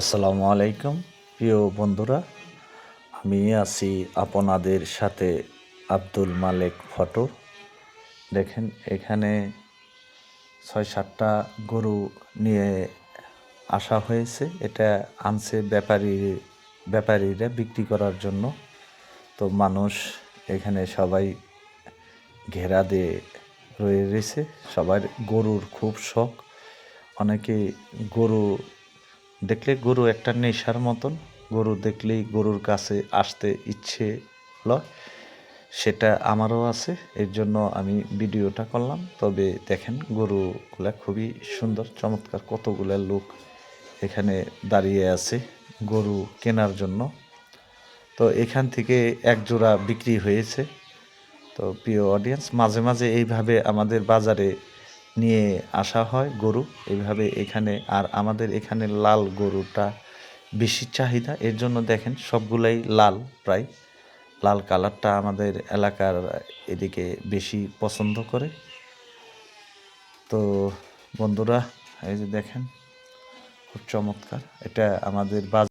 আসসালামু আলাইকুম, প্রিয় বন্ধুরা। আমি আছি আপনাদের সাথে আব্দুল মালেক ফটো। দেখেন, এখানে ছয় সাতটা গরু নিয়ে আসা হয়েছে। এটা আনছে ব্যাপারী, ব্যাপারীরা বিক্রি করার জন্য। তো মানুষ এখানে সবাই ঘেরা দিয়ে রয়ে রয়েছে। সবার গরুর খুব শখ। অনেকে গরু দেখলে গরু একটা নেশার মতন। গরু দেখলেই গরুর কাছে আসতে ইচ্ছে লয়। সেটা আমারও আছে, এর জন্য আমি ভিডিওটা করলাম। তবে দেখেন, গরুগুলা খুবই সুন্দর, চমৎকার, কতগুলা লোক এখানে দাঁড়িয়ে আছে গরু কেনার জন্য। তো এখান থেকে এক জোড়া বিক্রি হয়েছে। তো প্রিয় অডিয়েন্স মাঝে মাঝে এইভাবে আমাদের বাজারে নিয়ে আসা হয় গরু। এইভাবে এখানে আর আমাদের এখানে লাল গরুটা বেশি চাহিদা। এর জন্য দেখেন সবগুলাই লাল প্রায়। লাল কালারটা আমাদের এলাকার এদিকে বেশি পছন্দ করে। তো বন্ধুরা, এই যে দেখেন, খুব চমৎকার। এটা আমাদের বাজার।